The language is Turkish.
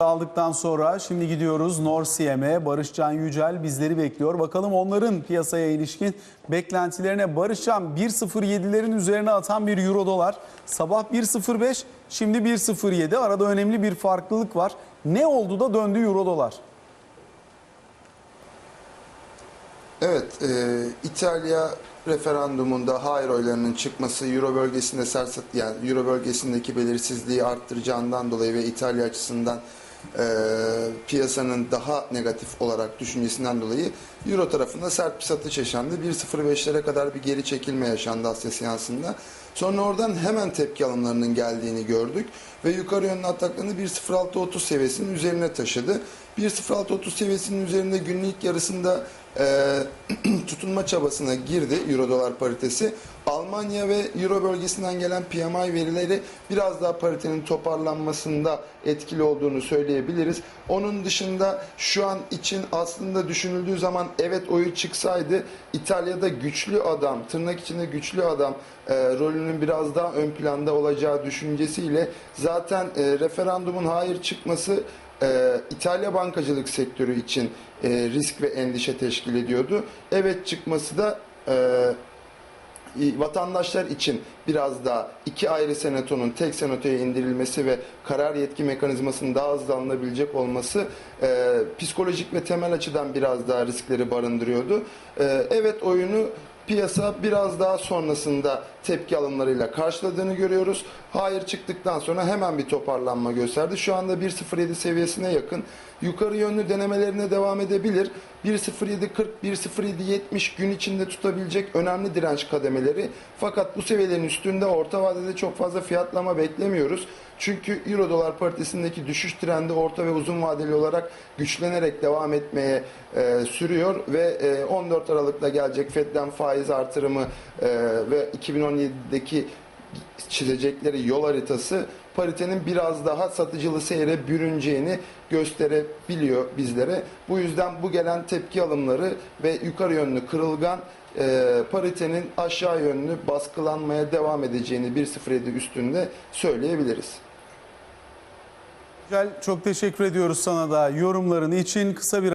aldıktan sonra şimdi gidiyoruz Norsiyem'e. Barışcan Yücel bizleri bekliyor. Bakalım onların piyasaya ilişkin beklentilerine. Barışcan 1.07'lerin üzerine atan bir euro dolar. Sabah 1.05 şimdi 1.07 arada önemli bir farklılık var. Ne oldu da döndü euro dolar? Evet, e, İtalya referandumunda hayır oylarının çıkması Euro bölgesinde sersat yani Euro bölgesindeki belirsizliği arttıracağından dolayı ve İtalya açısından e, piyasanın daha negatif olarak düşüncesinden dolayı Euro tarafında sert bir satış yaşandı. 1.05'lere kadar bir geri çekilme yaşandı Asya seansında. Sonra oradan hemen tepki alımlarının geldiğini gördük ve yukarı yönlü ataklarını 1.0630 seviyesinin üzerine taşıdı. 1.0630 seviyesinin üzerinde günlük yarısında e, tutunma çabasına girdi Euro dolar paritesi. Almanya ve Euro bölgesinden gelen PMI verileri biraz daha paritenin toparlanmasında etkili olduğunu söyleyebiliriz. Onun dışında şu an için aslında düşünüldüğü zaman evet oyu çıksaydı İtalya'da güçlü adam, tırnak içinde güçlü adam e, rolünün biraz daha ön planda olacağı düşüncesiyle zaten e, referandumun hayır çıkması e, İtalya bankacılık sektörü için e, risk ve endişe teşkil ediyordu. Evet çıkması da e, vatandaşlar için biraz daha iki ayrı senatonun tek senatoya indirilmesi ve karar yetki mekanizmasının daha hızlı alınabilecek olması e, psikolojik ve temel açıdan biraz daha riskleri barındırıyordu. E, evet oyunu piyasa biraz daha sonrasında tepki alımlarıyla karşıladığını görüyoruz. Hayır çıktıktan sonra hemen bir toparlanma gösterdi. Şu anda 1.07 seviyesine yakın. Yukarı yönlü denemelerine devam edebilir. 1.07.40, 1.07.70 gün içinde tutabilecek önemli direnç kademeleri. Fakat bu seviyelerin üstünde orta vadede çok fazla fiyatlama beklemiyoruz. Çünkü Euro dolar paritesindeki düşüş trendi orta ve uzun vadeli olarak güçlenerek devam etmeye e, sürüyor ve e, 14 Aralık'ta gelecek Fed'den faiz artırımı e, ve 2017'deki çizecekleri yol haritası paritenin biraz daha satıcılı seyre bürüneceğini gösterebiliyor bizlere. Bu yüzden bu gelen tepki alımları ve yukarı yönlü kırılgan e, paritenin aşağı yönlü baskılanmaya devam edeceğini 1.07 üstünde söyleyebiliriz. Yücel çok teşekkür ediyoruz sana da yorumların için. Kısa bir